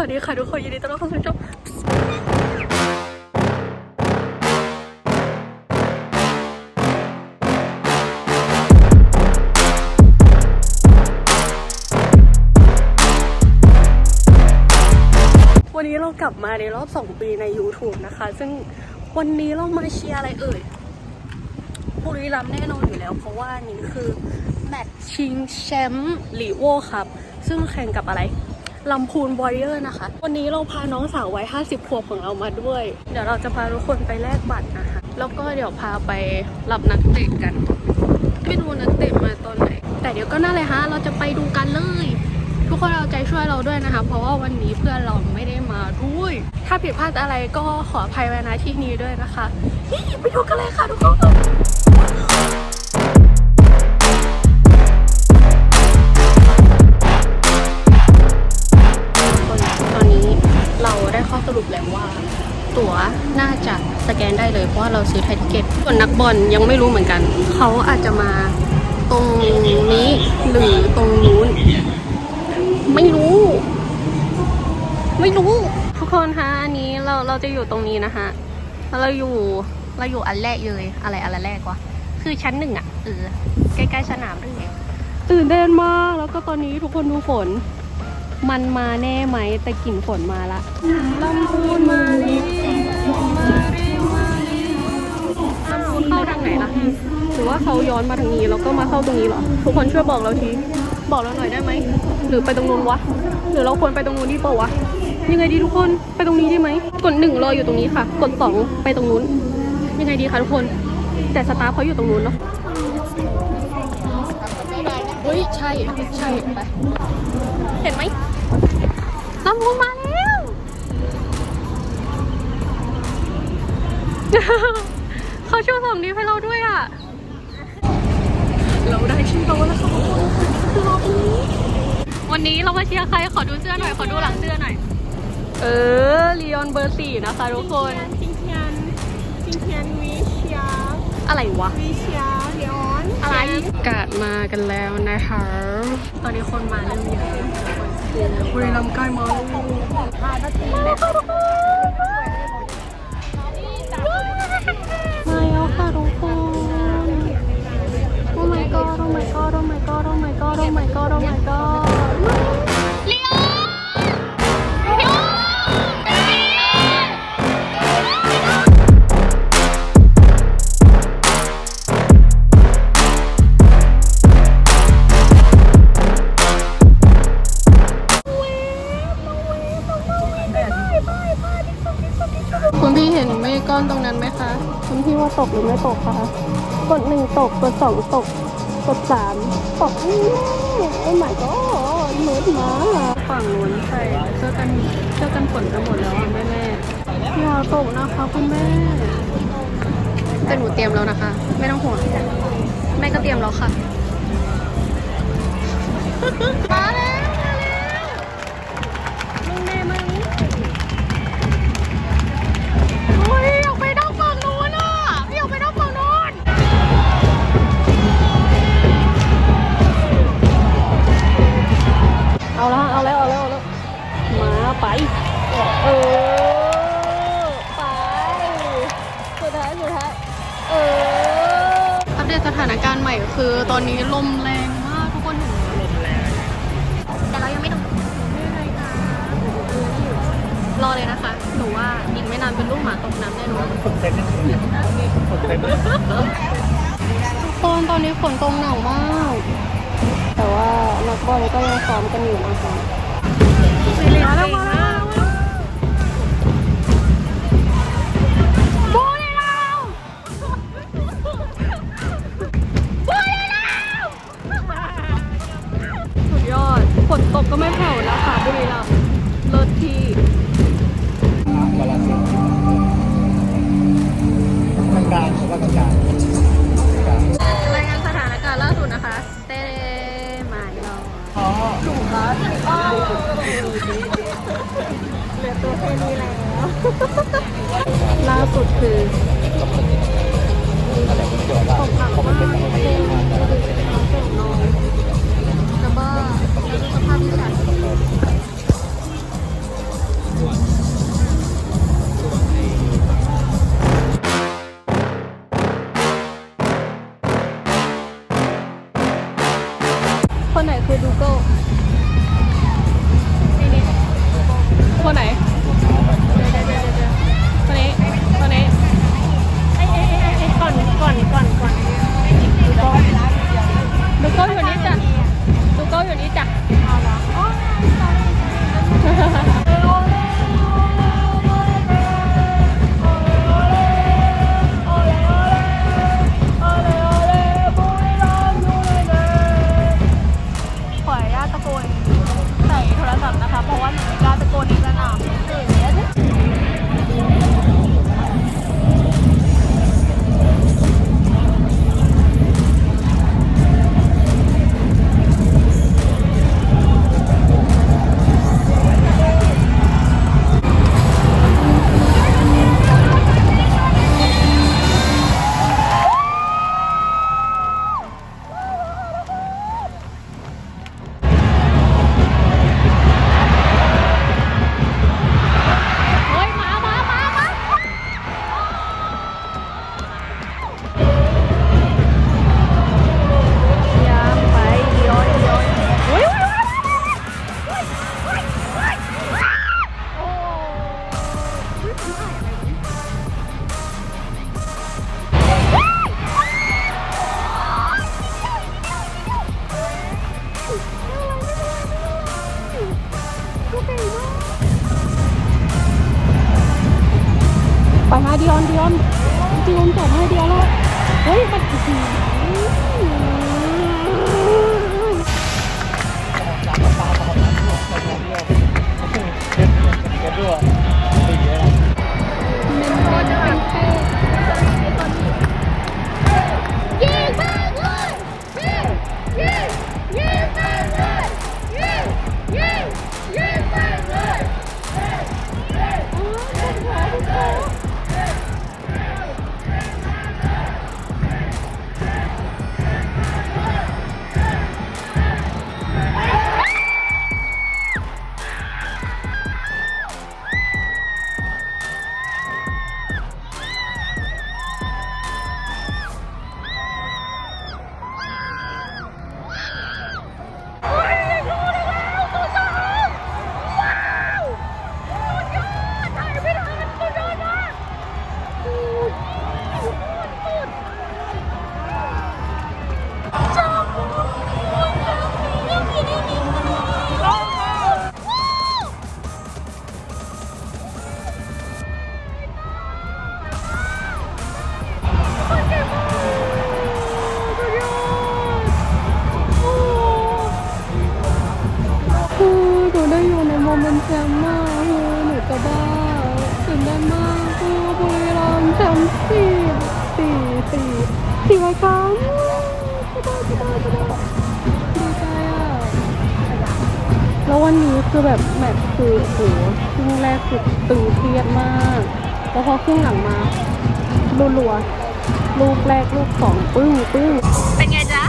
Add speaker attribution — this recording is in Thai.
Speaker 1: วัสดีค่ะทุกคนยินดีต้อนรับเข้าสู่ช่องวันนี้เรากลับมาในรอบ 2 ปีใน YouTube นะคะ ซึ่งวันนี้เรามาเชียร์อะไรเอ่ยบุรีรัมย์แน่นอนอยู่แล้ว เพราะว่านี่คือ แมตช์ชิงแชมป์ลีโวครับ ซึ่งแข่งกับอะไร ลำพูนวอริเออร์นะคะ วันนี้เราพาน้องสาววัย50 ขวบของเรามาด้วย เดี๋ยวเราจะพาทุกคนไปแลกบัตรนะคะ แล้วก็เดี๋ยวพาไปรับนักเตะกัน ไม่รู้นักเตะมาตอนไหน แต่เดี๋ยวก็น่าเลยฮะ เราจะไปดูกันเลย ทุกคนเอาใจช่วยเราด้วยนะคะ เพราะว่าวันนี้เพื่อนเราไม่ได้มาด้วย ถ้าผิดพลาดอะไรก็ขออภัยไว้ณที่นี้ด้วยนะคะนี่ไปดูกันเลยค่ะทุกคน ว่าเราซื้อไทยทิเก็ตส่วนนักบอลยังไม่รู้เหมือนกัน เขาอาจจะมาตรงนี้หรือตรงนู้น ไม่รู้ ไม่รู้ ทุกคนคะอันนี้เราเราจะอยู่ตรงนี้นะคะเราอยู่เราอยู่อันแรกเลยอะไรอันแรกวะคือชั้นหนึ่งอะเออใกล้ๆสนามเลยตื่นเต้นมากแล้วก็ตอนนี้ทุกคนดูฝน มันมาแน่ไหมแต่กลิ่นฝนมาละลำพูนมาเลย ไหนล่ะหรือว่าเขาย้อนมาทางนี้แล้วก็มาเข้าตรงนี้เหรอ ทุกคนช่วยบอกเราที บอกเราหน่อยได้ไหม หรือไปตรงนู้นวะ หรือเราควรไปตรงนู้นดีเปล่าวะ ยังไงดีทุกคน ไปตรงนี้ไดีไหม กดหนึ่งรออยู่ตรงนี้ค่ะ กดสองไปตรงนู้น ยังไงดีคะทุกคน แต่สตาร์ฟเขาอยู่ตรงนู้นเนาะเฮ้ยใช่ ใช่ไป เห็นไหมลำพูมาแล้วาช่วยส่งนี้ให้เราด้วยอะ เราได้ชื่อเรแล้วค่ะคือราตนี้วันนี้เรามาเชียร์ใคร ขอดูเสื้อหน่อย ขอดูหลังเสื้อหน่อย เออลีออนเบอร์สี่นะคะทุกคน
Speaker 2: ทิงเทียนทิงเทียนวิเชีย
Speaker 1: อะไรวะ
Speaker 2: วิเชียลีออน
Speaker 1: อะไรกาดมากันแล้วนะคะ ตอนนี้คนมาเริ่มเยอะบุรีรัม์ใกล้มาแล้วค่ะทุกคน my god โอ้ my god โอ้ my god คุณพี่เห็นเมฆก้อนตรงนั้นไหมคะ คุณพี่ว่าตกหรือไม่ตกคะ กดหนึ่งตก กดสองตก กดสามตกนี่โอ้ my god มืดมาฝั่งนู้นใส่เสื้อกันเสื้อกันฝนกันหมดแล้วอะแม่แม่อย่าตกนะคะคุณแม่แต่หนูเตรียมแล้วนะคะ ไม่ต้องห่วงแม่ก็เตรียมแล้วค่ะ
Speaker 3: ผมเต็ม
Speaker 1: ทุกคนตอนนี้ฝนตกหนักมาก แต่ว่านักบอลก็ยังซ้อมกันอยู่นะคะมาแล้วมาแล้ว คนไหนคือดูเกิ
Speaker 3: ล
Speaker 1: คนไหนคนนี้คนนี้ก่อนก่อนก่อนก่อนดูเกิล ตะ
Speaker 3: โกนใส่โทรศั
Speaker 1: พท์นะคะ เพราะว่าหนูไม่กล้าตะโกนในสนามสื่ ฮ้ สี่สี่สี่รายการจะได้จะได้จะได้ดีใจอะ แล้ววันนี้คือแบบแมตช์คือโอ้โหครึ่งแรกคือตึงเครียดมาก แล้วพอครึ่งหลังมารัวๆลูกแรกลูกสองปึ้งปึ้ง
Speaker 2: เป็นไงจ๊ะ